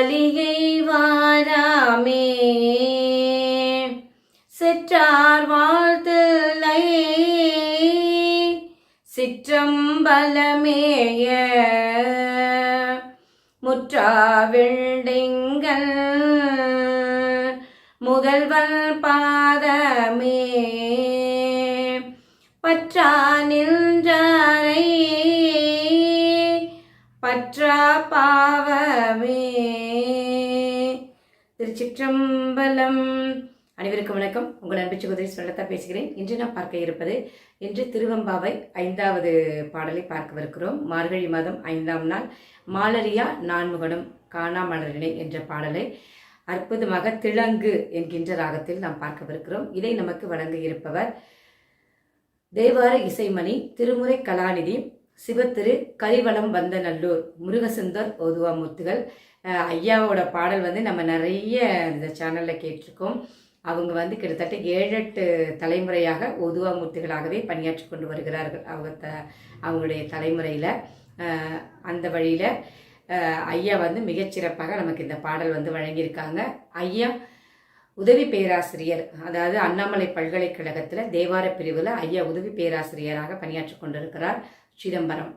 வலிகை வாராமே. செற்றார் வாழ்த்தில்லை சிற்றம்பலமேய. முற்றாவிழ்டிங்கள் முதல்வன் பாதமே. பற்றா நின்றாரை. பற்றா பாவமே. திருச்சிற்றம்பலம். அனைவருக்கும் வணக்கம். உங்கள் அன்பு சகோதரி சொல்லத்தா பேசுகிறேன். இன்று நான் பார்க்க இருப்பது இன்று திருவம்பாவை ஐந்தாவது பாடலை பார்க்கவிருக்கிறோம். மார்கழி மாதம் ஐந்தாம் நாள் மாலரியா நான்முகனும் காணாமலரினை என்ற பாடலை அற்புதமாக திளங்கு என்கின்ற ராகத்தில் நாம் பார்க்கவிருக்கிறோம். இதை நமக்கு வழங்க இருப்பவர் தேவார இசைமணி திருமுறை கலாநிதி சிவத்திரு கரிவளம் வந்த நல்லூர் முருகசுந்தர் ஓதுவாமூர்த்திகள் முத்துகள் ஐயாவோட பாடல் வந்து நம்ம நிறைய இந்த சேனலில் கேட்டிருக்கோம். அவங்க வந்து கிட்டத்தட்ட ஏழெட்டு தலைமுறையாக ஓதுவாமூர்த்திகளாகவே பணியாற்றி கொண்டு வருகிறார்கள் அவங்க த அவங்களுடைய தலைமுறையில். அந்த வழியில் ஐயா வந்து மிகச்சிறப்பாக நமக்கு இந்த பாடல் வந்து வழங்கியிருக்காங்க. ஐயா உதவி பேராசிரியர் அதாவது அண்ணாமலை பல்கலைக்கழகத்தில் தேவார பிரிவில் ஐயா உதவி பேராசிரியராக பணியாற்றி கொண்டிருக்கிறார் சிதம்பரம்.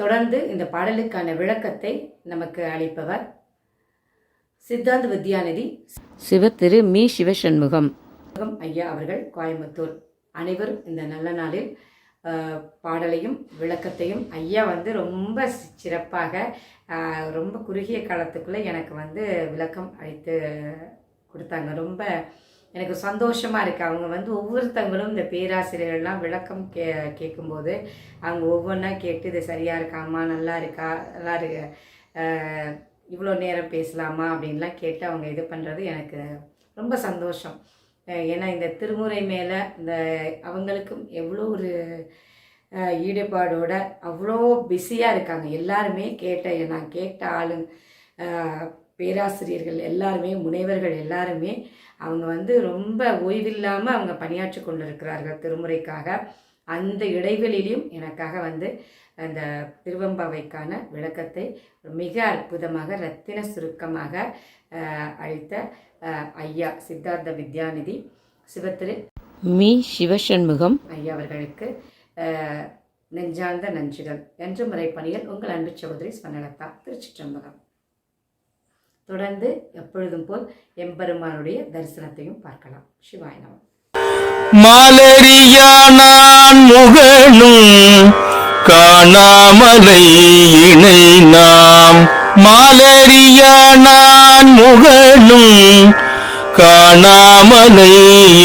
தொடர்ந்து இந்த பாடலுக்கான விளக்கத்தை நமக்கு அளிப்பவர் சித்தாந்த வித்யாநிதி சிவத்திரு மீ சிவசண்முகம். ஐயா அவர்கள் கோயம்புத்தூர். அனைவரும் இந்த நல்ல நாளில் பாடலையும் விளக்கத்தையும் ஐயா வந்து ரொம்ப சிறப்பாக ரொம்ப குறுகிய காலத்துக்குள்ளே எனக்கு வந்து விளக்கம் அளித்து கொடுத்தாங்க. ரொம்ப எனக்கு சந்தோஷமாக இருக்குது அவங்க வந்து ஒவ்வொருத்தங்களும் இந்த பேராசிரியர்கள்லாம் விளக்கம் கே கேட்கும்போது அவங்க ஒவ்வொன்றா கேட்டு இது சரியாக இருக்காமா நல்லா இருக்கா? நல்லா இருக்கு இவ்வளோ நேரம் பேசலாமா? அப்படின்லாம் கேட்டு அவங்க இது பண்ணுறது எனக்கு ரொம்ப சந்தோஷம். ஏன்னா இந்த திருமுறை மேலே இந்த அவங்களுக்கும் எவ்வளோ ஒரு ஈடுபாடோட அவ்வளோ பிஸியாக இருக்காங்க. எல்லாருமே கேட்ட நான் கேட்ட ஆளு பேராசிரியர்கள் எல்லாருமே முனைவர்கள் எல்லாருமே அவங்க வந்து ரொம்ப ஓய்வில்லாமல் அவங்க பணியாற்றி கொண்டிருக்கிறார்கள் திருமுறைக்காக. அந்த இடைவெளியிலும் எனக்காக வந்து அந்த திருவம்பாவைக்கான விளக்கத்தை மிக அற்புதமாக ரத்தின சுருக்கமாக அளித்த ஐயா சித்தார்த்த வித்யாநிதி சிவத்திரு மீ. சிவசண்முகம். ஐயா அவர்களுக்கு நெஞ்சார்ந்த நன்றிகள். என்று முறைப்பணியில் உங்கள் அன்பு சகோதரி ஸ்வர்ணலதா திருச்சிற்றம்பலம். தொடர்ந்து எப்பொழுதும் போல் எம்பெருமானுடைய தரிசனத்தையும் பார்க்கலாம். சிவாய நமம் மாலரியா முகனும் காணாமலை இணை நாம் மாலரியா முகனும் காணாமலை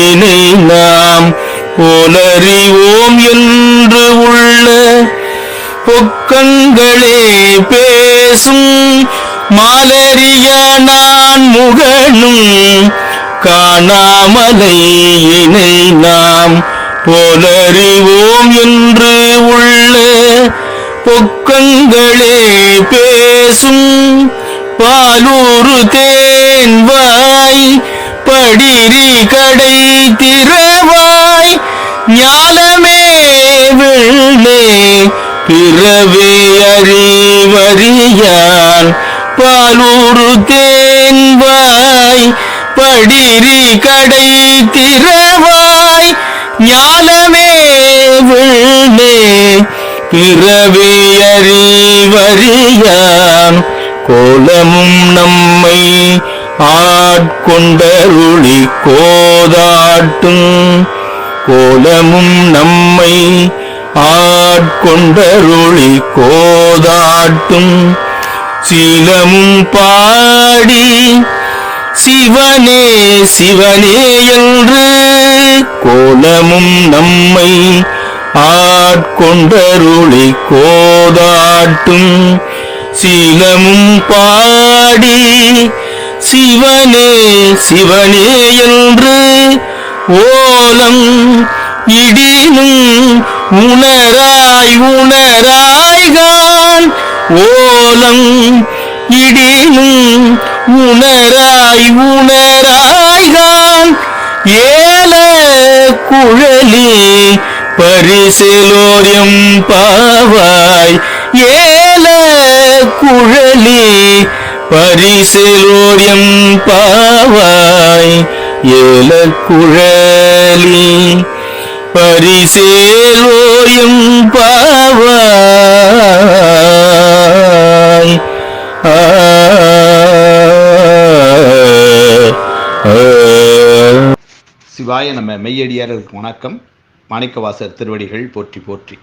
இணை நாம் போலறிவோம் என்று உள்ள பொக்கங்களே பேசும் மலரிய நான் முகனும் காணாமலை இணை நாம் போலறிவோம் என்று உள்ள பொக்கங்களே பேசும் பாலூரு தேன்வாய் படிரி கடை திறவாய் ஞாலமே வெள்ளே பிறவே அறிவறியான் பாலூரு தேன்வாய் படிரி கடை திறவாய் ஞாலமே விழே பிறவே அறிவறியான் கோலமும் நம்மை ஆட்கொண்டருளி கோதாட்டும். கோலமும் நம்மை ஆட்கொண்டருளி கோதாட்டும். சீலமும் பாடி சிவனே சிவனே என்று கோலமும் நம்மை ஆட்கொண்டருளை கோதாட்டும். சீலமும் பாடி சிவனே சிவனே என்று ஓலம் இடினும் உணராய் உணராய்கான் ஓலம் இடினும் உணராய் உணராய்கான் ஏல குழலி பரிசிலோரியம் பாவாய் ஏல குழலி பரிசிலோரியம் பாவாய் ஏல குழலி பரிசேலோயம் பாவாய். சிவாய நம்ம மெய்யடியார்களுக்கு வணக்கம். மாணிக்கவாசர் திருவடிகள் போற்றி போற்றி.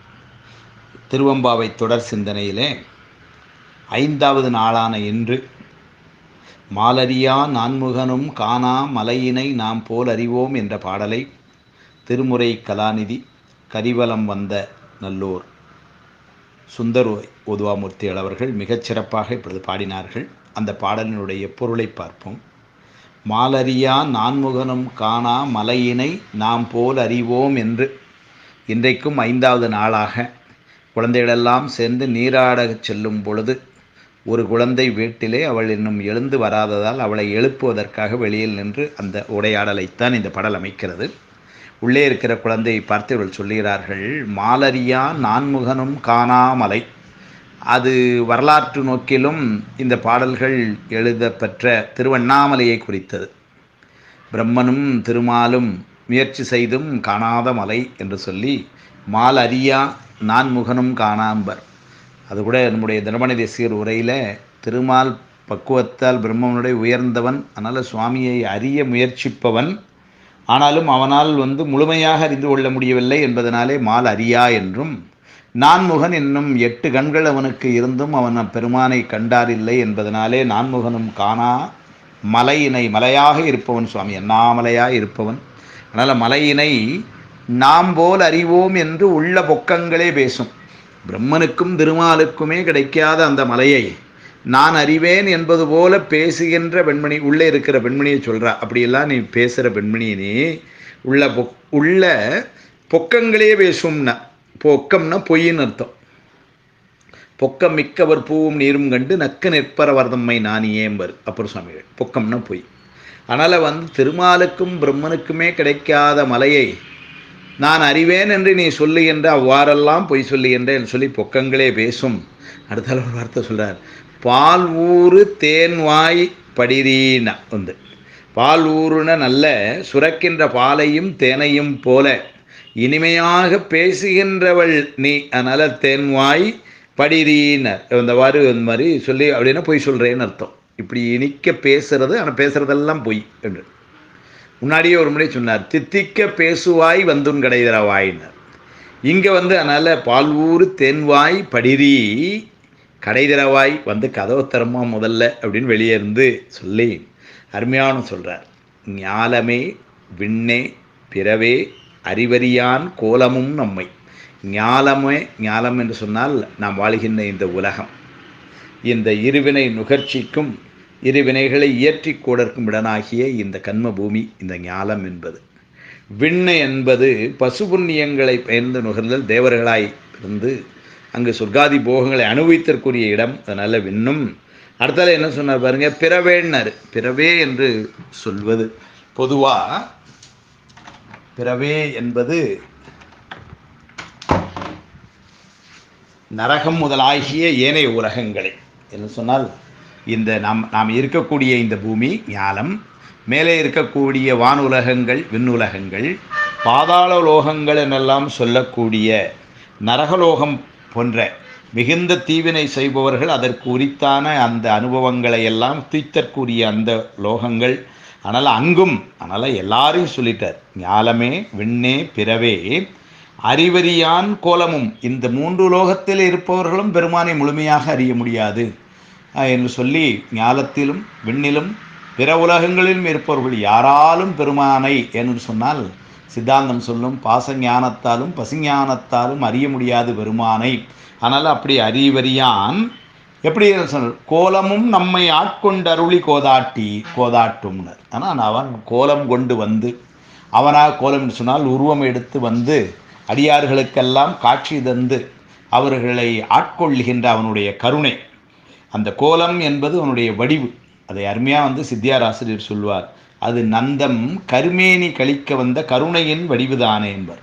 திருவம்பாவை தொடர் சிந்தனையிலே ஐந்தாவது நாளான இன்று மாலரியா நான்முகனும் காணா மலையினை நாம் போல் அறிவோம் என்ற பாடலை திருமுறை கலாநிதி கரிவலம் வந்த நல்லூர் சுந்தர் ஓதுவாமூர்த்திகள் அவர்கள் மிகச் சிறப்பாக இப்பொழுது பாடினார்கள். அந்த பாடலினுடைய பொருளை பார்ப்போம். மாலறியா நான்முகனும் காணா மலையினை நாம் போல் அறிவோம் என்று இன்றைக்கும் ஐந்தாவது நாளாக குழந்தைகளெல்லாம் சேர்ந்து நீராடச் செல்லும் பொழுது ஒரு குழந்தை வீட்டிலே அவள் இன்னும் எழுந்து வராததால் அவளை எழுப்புவதற்காக வெளியில் நின்று அந்த உரையாடலைத்தான் இந்த பாடல் அமைக்கிறது. உள்ளே இருக்கிற குழந்தையை பார்த்து இவர்கள் சொல்லுகிறார்கள் மாலரியா நான்முகனும் காணாமலை. அது வரலாற்று நோக்கிலும் இந்த பாடல்கள் எழுதப்பெற்ற திருவண்ணாமலையை குறித்தது. பிரம்மனும் திருமாலும் முயற்சி செய்தும் காணாத மலை என்று சொல்லி மால் அறியா நான்முகனும் காணாம்பர். அது கூட நம்முடைய தினமணி தேசியர் உரையில் திருமால் பக்குவத்தால் பிரம்மனுடைய உயர்ந்தவன் அதனால் சுவாமியை அறிய முயற்சிப்பவன் ஆனாலும் அவனால் வந்து முழுமையாக அறிந்து கொள்ள முடியவில்லை என்பதனாலே மால் அறியா என்றும் நான்முகன் என்னும் எட்டு கண்கள் அவனுக்கு இருந்தும் அவன் பெருமானை கண்டாரில்லை என்பதனாலே நான்முகனும் காணா மலையினை மலையாக இருப்பவன் சுவாமி அண்ணாமலையாக இருப்பவன். அதனால் மலையினை நாம் போல் அறிவோம் என்று உள்ள பொக்கங்களே பேசும். பிரம்மனுக்கும் திருமாலுக்குமே கிடைக்காத அந்த மலையை நான் அறிவேன் என்பது போல பேசுகின்ற பெண்மணி உள்ளே இருக்கிற பெண்மணியை சொல்கிறா அப்படியெல்லாம் நீ பேசுகிற பெண்மணி நீ உள்ள பொக் உள்ள பொக்கங்களே பேசும்னா. பொக்கம்னா பொய்ன்னு அர்த்தம். பொக்கம் மிக்கவர் பூவும் நீரும் கண்டு நக்க நிற்பரவர் தம்மை நானியேம்பர் அப்புறம் சுவாமிகள் பொக்கம்னா பொய். அதனால் வந்து திருமாலுக்கும் பிரம்மனுக்குமே கிடைக்காத மலையை நான் அறிவேன் என்று நீ சொல்லுகின்ற அவ்வாறெல்லாம் பொய் சொல்லுகின்ற என்று சொல்லி பொக்கங்களே பேசும். அடுத்தால ஒரு வார்த்தை சொல்கிறார் பால் ஊறு தேன்வாய் படிரீனா வந்து பால் ஊறுன நல்ல சுரக்கின்ற பாலையும் தேனையும் போல இனிமையாக பேசுகின்றவள் நீ அதனால் தேன்வாய் படிரீனர் இந்த இந்த மாதிரி சொல்லி அப்படின்னா பொய் சொல்கிறேன்னு அர்த்தம். இப்படி இனிக்க பேசுறது ஆனால் பேசுறதெல்லாம் பொய் என்று. முன்னாடியே ஒரு முறை சொன்னார் தித்திக்க பேசுவாய் வந்துன் கடைதரவாயினர் இங்கே வந்து அதனால் பால்வூர் தென்வாய் படிரி கடைதரவாய் வந்து கதவு தரமா முதல்ல அப்படின்னு வெளியே இருந்து சொல்லி அருமையான சொல்கிறார் ஞாலமே விண்ணே பிறவே அறிவறியான் கோலமும் நம்மை. ஞாலமே ஞாலம் என்று சொன்னால் நாம் வாழ்கின்ற இந்த உலகம். இந்த இருவினை நுகர்ச்சிக்கும் இருவினைகளை இயற்றி கூடற்கும் இடனாகிய இந்த கண்ம பூமி இந்த ஞாலம் என்பது. விண்ணை என்பது பசுபுண்ணியங்களை பயந்து நுகர்ந்தல் தேவர்களாய் இருந்து அங்கு சொர்க்காதி போகங்களை அனுபவித்தற்குரிய இடம். அதனால் விண்ணும். அடுத்தால என்ன சொன்னார் பாருங்க பிறவேன்னாரு. பிறவே என்று சொல்வது பொதுவாக பிறவே என்பது நரகம் முதலாகிய ஏனைய உலகங்களை. என்று சொன்னால் இந்த நாம் நாம் இருக்கக்கூடிய இந்த பூமி ஞாலம் மேலே இருக்கக்கூடிய வானுலகங்கள் விண்ணுலகங்கள் பாதாள லோகங்கள் என்னெல்லாம் சொல்லக்கூடிய நரகலோகம் போன்ற மிகுந்த தீவினை செய்பவர்கள் அதற்கு உரித்தான அந்த அனுபவங்களை எல்லாம் தீர்த்தற்குரிய அந்த லோகங்கள். அதனால் அங்கும் அதனால் எல்லாரையும் சொல்லிட்டார் ஞாலமே விண்ணே பிறவே அறிவறியான் கோலமும். இந்த மூன்று லோகத்தில் இருப்பவர்களும் பெருமானை முழுமையாக அறிய முடியாது. என்று சொல்லி ஞாலத்திலும் விண்ணிலும் பிற உலகங்களிலும் இருப்பவர்கள் யாராலும் பெருமானை என்று சொன்னால் சித்தாந்தம் சொல்லும் பாசஞானத்தாலும் பசுஞானத்தாலும் அறிய முடியாது பெருமானை. ஆனால் அப்படி அறிவறியான். எப்படி சொல் கோலமும் நம்மை ஆட்கொண்டு அருளி கோதாட்டி கோதாட்டும்னர். ஆனால் அவன் கோலம் கொண்டு வந்து அவனாக கோலம் என்று சொன்னால் உருவம் எடுத்து வந்து அடியார்களுக்கெல்லாம் காட்சி தந்து அவர்களை ஆட்கொள்கின்ற அவனுடைய கருணை. அந்த கோலம் என்பது அவனுடைய வடிவு. அதை அருமையாக வந்து சித்தியார் ஆசிரியர் சொல்வார். அது நந்தம் கருமேனி கழிக்க வந்த கருணையின் வடிவுதானே என்பர்.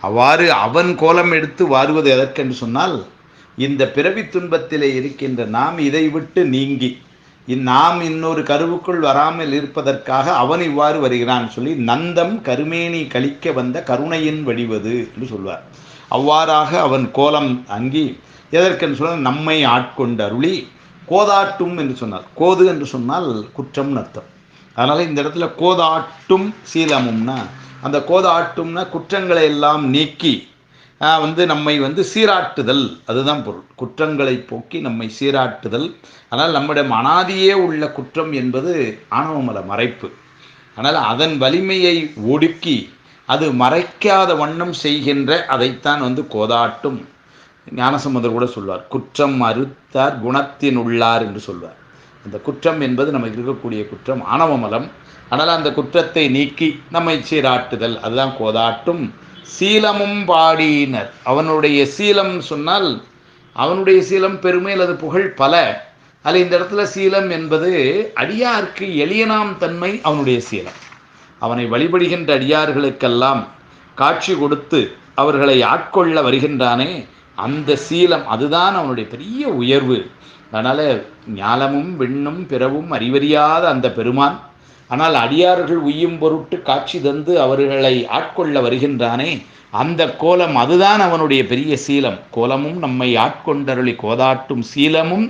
அவ்வாறு அவன் கோலம் எடுத்து வாருவது எதற்கென்று சொன்னால் இந்த பிறவி துன்பத்திலே இருக்கின்ற நாம் இதை விட்டு நீங்கி இந் நாம் இன்னொரு கருவுக்குள் வராமல் இருப்பதற்காக அவன் இவ்வாறு வருகிறான் சொல்லி நந்தம் கருமேனி கழிக்க வந்த கருணையின் வடிவது என்று சொல்வார். அவ்வாறாக அவன் கோலம் அங்கி எதற்கென்று சொன்னால் நம்மை ஆட்கொண்டு அருளி கோதாட்டும் என்று சொன்னார். கோது என்று சொன்னால் குற்றம் அர்த்தம். அதனால் இந்த இடத்துல கோதாட்டும் சீலமும்னா அந்த கோதாட்டும்னா குற்றங்களை எல்லாம் நீக்கி வந்து நம்மை வந்து சீராட்டுதல். அதுதான் பொருள். குற்றங்களை போக்கி நம்மை சீராட்டுதல். ஆனால் நம்மிடம் அனாதியே உள்ள குற்றம் என்பது ஆணவமல மறைப்பு. ஆனால் அதன் வலிமையை ஒடுக்கி அது மறைக்காத வண்ணம் செய்கின்ற அதைத்தான் வந்து கோதாட்டும். ஞானசம்பந்தர் கூட சொல்வார் குற்றம் அறுத்தார் குணத்தின் உள்ளார் என்று சொல்வார். அந்த குற்றம் என்பது நமக்கு இருக்கக்கூடிய குற்றம். ஆணவமலம் ஆனால் அந்த குற்றத்தை நீக்கி நம்மை சீராட்டுதல். அதுதான் கோதாட்டும். சீலமும் பாடினர். அவனுடைய சீலம் சொன்னால் அவனுடைய சீலம் பெருமை அல்லது புகழ் பல. அதில் இந்த இடத்துல சீலம் என்பது அடியார்க்கு எளியனாம் தன்மை அவனுடைய சீலம். அவனை வழிபடுகின்ற அடியார்களுக்கெல்லாம் காட்சி கொடுத்து அவர்களை ஆட்கொள்ள வருகின்றானே அந்த சீலம். அதுதான் அவனுடைய பெரிய உயர்வு. அதனால் ஞாலமும் விண்ணும் பிறவும் அறிவறியாத அந்த பெருமான் ஆனால் அடியார்கள் உய்யும் பொருட்டு காட்சி தந்து அவர்களை ஆட்கொள்ள வருகின்றானே அந்த கோலம் அதுதான் அவனுடைய பெரிய சீலம். கோலமும் நம்மை ஆட்கொண்டருளி கோதாட்டும் சீலமும்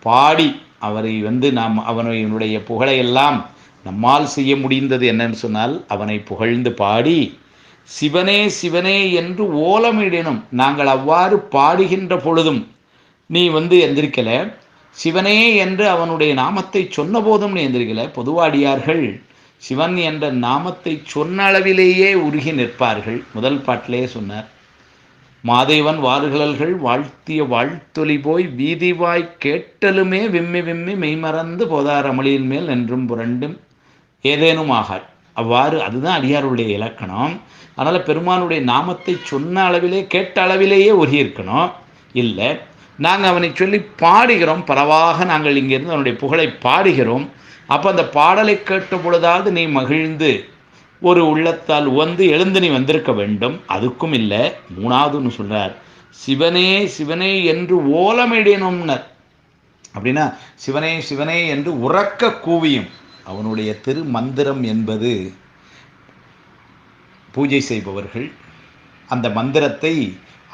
பாடி அவரை வந்து நாம் அவனுடைய புகழையெல்லாம் நம்மால் செய்ய முடிந்தது என்னன்னு சொன்னால் அவனை புகழ்ந்து பாடி சிவனே சிவனே என்று ஓலமிடணும் நாங்கள் அவ்வாறு பாடுகின்ற பொழுதும் நீ வந்து எந்திரிக்கலை சிவனே என்று அவனுடைய நாமத்தை சொன்ன போதும் நீ பொதுவாடியார்கள் சிவன் என்ற நாமத்தை சொன்ன அளவிலேயே உருகி நிற்பார்கள். முதல் பாட்டிலே சொன்னார் மாதேவன் வாறுகழல்கள் வாழ்த்திய வாழ்த்தொலி போய் வீதிவாய் கேட்டலுமே விம்மி விம்மி மெய்மறந்து போதார் அமளியின் மேல் என்றும் புரண்டும். ஏதேனும் ஆகாள் அவ்வாறு அதுதான் அடியாருடைய இலக்கணம். அதனால் பெருமானுடைய நாமத்தை சொன்ன அளவிலே கேட்ட அளவிலேயே உருகி இருக்கணும். இல்லை நாங்கள் அவனை சொல்லி பாடுகிறோம். பரவாக நாங்கள் இங்கிருந்து அவனுடைய புகழை பாடுகிறோம். அப்போ அந்த பாடலை கேட்ட பொழுதாவது நீ மகிழ்ந்து ஒரு உள்ளத்தால் உவந்து எழுந்து நீ வந்திருக்க வேண்டும். அதுக்கும் இல்லை மூணாவதுன்னு சொல்கிறார் சிவனே சிவனே என்று ஓலமிடினும்னர். அப்படின்னா சிவனே சிவனே என்று உறக்க கூவியும். அவனுடைய திரு மந்திரம் என்பது பூஜை செய்பவர்கள் அந்த மந்திரத்தை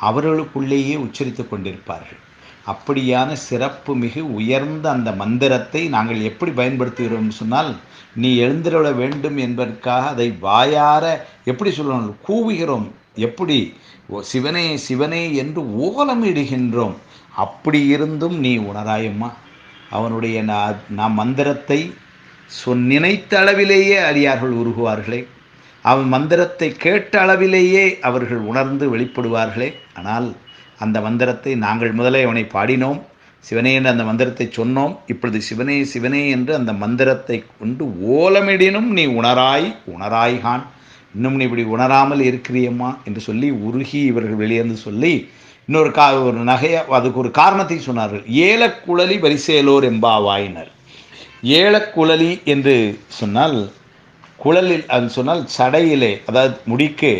அவர்களுக்குள்ளேயே உச்சரித்துக் கொண்டிருப்பார்கள். அப்படியான சிறப்பு மிகு உயர்ந்த அந்த மந்திரத்தை நாங்கள் எப்படி பயன்படுத்துகிறோம் சொன்னால் நீ எழுந்திருள வேண்டும் என்பதற்காக அதை வாயார எப்படி சொல்லணும் கூவுகிறோம். எப்படி? சிவனே சிவனே என்று ஓலமிடுகின்றோம். அப்படி இருந்தும் நீ உணராயம்மா. அவனுடைய நான் நாம் மந்திரத்தை சொன் நினைத்த அளவிலேயே அடியார்கள் உருகுவார்களே. அவன் மந்திரத்தை கேட்ட அளவிலேயே அவர்கள் உணர்ந்து வெளிப்படுவார்களே. ஆனால் அந்த மந்திரத்தை நாங்கள் முதலே அவனை பாடினோம். சிவனே என்று அந்த மந்திரத்தை சொன்னோம். இப்பொழுது சிவனே சிவனே என்று அந்த மந்திரத்தை கொண்டு ஓலமிடினும் நீ உணராய் உணராய்கான் இன்னும் நீ இப்படி உணராமல் இருக்கிறியம்மா என்று சொல்லி உருகி இவர்கள் வெளியேந்து சொல்லி இன்னொரு கா ஒரு நகையை அதுக்கு ஒரு காரணத்தை சொன்னார்கள். ஏலக்குழலி வரிசேலோர் எம்பாவாயினர் ஏலக்குழலி என்று சொன்னால் குழலில் அது சொன்னால் சடையிலே அதாவது முடிக்கு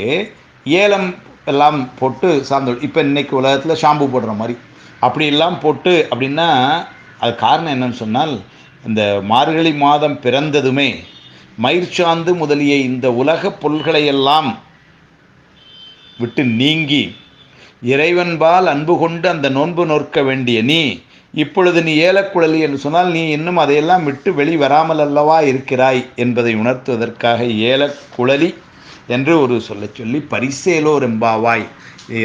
ஏலம் எல்லாம் போட்டு சார்ந்து இப்போ இன்னைக்கு உலகத்தில் ஷாம்பு போடுற மாதிரி. அப்படி எல்லாம் போட்டு அப்படின்னா அது காரணம் என்னன்னு சொன்னால் இந்த மார்கழி மாதம் பிறந்ததுமே மயிர்ச்சாந்து முதலிய இந்த உலகப் பொருள்களையெல்லாம் விட்டு நீங்கி இறைவன்பால் அன்பு கொண்டு அந்த நோன்பு நோற்க வேண்டிய நீ இப்பொழுது நீ ஏலக்குழலி என்று சொன்னால் நீ இன்னும் அதையெல்லாம் விட்டு வெளி வராமல் அல்லவா இருக்கிறாய் என்பதை உணர்த்துவதற்காக ஏலக்குழலி என்று ஒரு சொல்ல சொல்லி பரிசேலோ ரெம்பாவாய்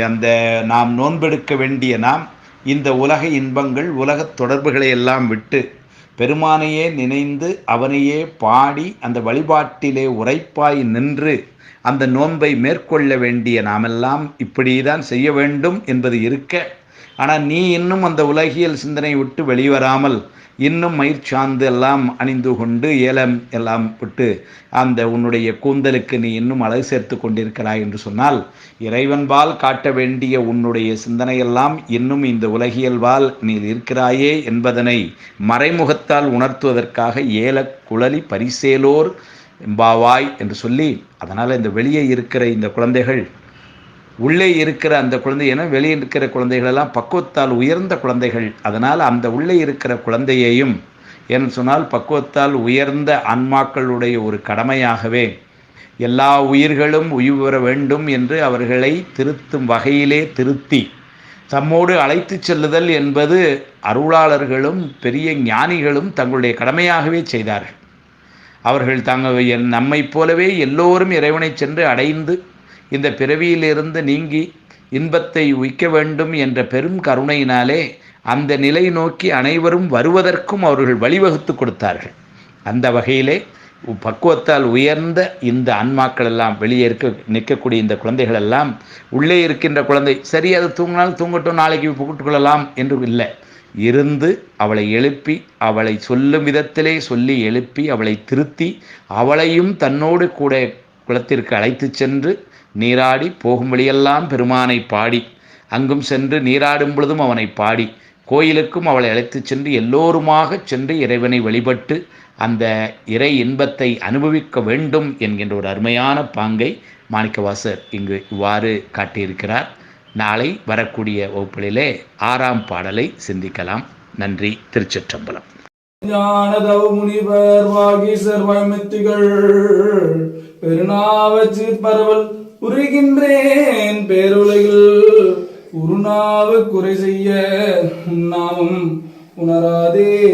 அந்த நாம் நோன்பெடுக்க வேண்டிய நாம் இந்த உலக இன்பங்கள் உலகத் தொடர்புகளை எல்லாம் விட்டு பெருமானையே நினைந்து அவனையே பாடி அந்த வழிபாட்டிலே உரைப்பாய் நின்று அந்த நோன்பை மேற்கொள்ள வேண்டிய நாமெல்லாம் இப்படிதான் செய்ய வேண்டும் என்பது இருக்க ஆனால் நீ இன்னும் அந்த உலகியல் சிந்தனை விட்டு வெளிவராமல் இன்னும் மயிர்ச்சாந்து எல்லாம் அணிந்து கொண்டு ஏலம் எல்லாம் விட்டு அந்த உன்னுடைய கூந்தலுக்கு நீ இன்னும் அழகு சேர்த்து கொண்டிருக்கிறாய் என்று சொன்னால் இறைவன்பால் காட்ட வேண்டிய உன்னுடைய சிந்தனையெல்லாம் இன்னும் இந்த உலகியல்வால் நீ இருக்கிறாயே என்பதனை மறைமுகத்தால் உணர்த்துவதற்காக ஏல குழலி பரிசேலோர் எம்பாவாய் என்று சொல்லி அதனால் இந்த வெளியே இருக்கிற இந்த குழந்தைகள் உள்ளே இருக்கிற அந்த குழந்தை என வெளியே இருக்கிற குழந்தைகளெல்லாம் பக்குவத்தால் உயர்ந்த குழந்தைகள். அதனால் அந்த உள்ளே இருக்கிற குழந்தையையும் என்று சொன்னால் பக்குவத்தால் உயர்ந்த ஆன்மாக்களுடைய ஒரு கடமையாகவே எல்லா உயிர்களும் உயிர் பெற வேண்டும் என்று அவர்களை திருத்தும் வகையிலே திருத்தி தம்மோடு அழைத்து செல்லுதல் என்பது அருளாளர்களும் பெரிய ஞானிகளும் தங்களுடைய கடமையாகவே செய்தார்கள். அவர்கள் தாங்கள் என்- நம்மைப் போலவே எல்லோரும் இறைவனை சென்று அடைந்து இந்த பிறவியிலிருந்து நீங்கி இன்பத்தை உய்க்க வேண்டும் என்ற பெரும் கருணையினாலே அந்த நிலை நோக்கி அனைவரும் வருவதற்கும் அவர்கள் வழிவகுத்து கொடுத்தார்கள். அந்த வகையிலே பக்குவத்தால் உயர்ந்த இந்த ஆன்மாக்கள் எல்லாம் வெளியே இருக்க நிற்கக்கூடிய இந்த குழந்தைகள் எல்லாம் உள்ளே இருக்கின்ற குழந்தை சரி அது தூங்கினால் தூங்கட்டும் நாளைக்கு புகுட்டுக் கொள்ளலாம் என்று இல்லை. இருந்து அவளை எழுப்பி அவளை சொல்லும் விதத்திலே சொல்லி எழுப்பி அவளை திருத்தி அவளையும் தன்னோடு கூட குளத்திற்கு அழைத்துச் சென்று நீராடி போகும் வழியெல்லாம் பெருமானை பாடி. அங்கும் சென்று நீராடும் பொழுதும் அவனை பாடி. கோயிலுக்கும் அவளை அழைத்துச் சென்று எல்லோருமாக சென்று இறைவனை வழிபட்டு அந்த இறை இன்பத்தை அனுபவிக்க வேண்டும் என்கின்ற ஒரு அருமையான பாங்கை மாணிக்கவாசர் இங்கு இவ்வாறு காட்டியிருக்கிறார். நாளை வரக்கூடிய வகுப்புகளிலே ஆறாம் பாடலை சிந்திக்கலாம். நன்றி. திருச்சிற்றம்பலம். முனிவர் வாகீசர் பரவல் உருகின்றேன் பேருலகில். உருநாவு குறை செய்ய உன்னாமம் உணராதே.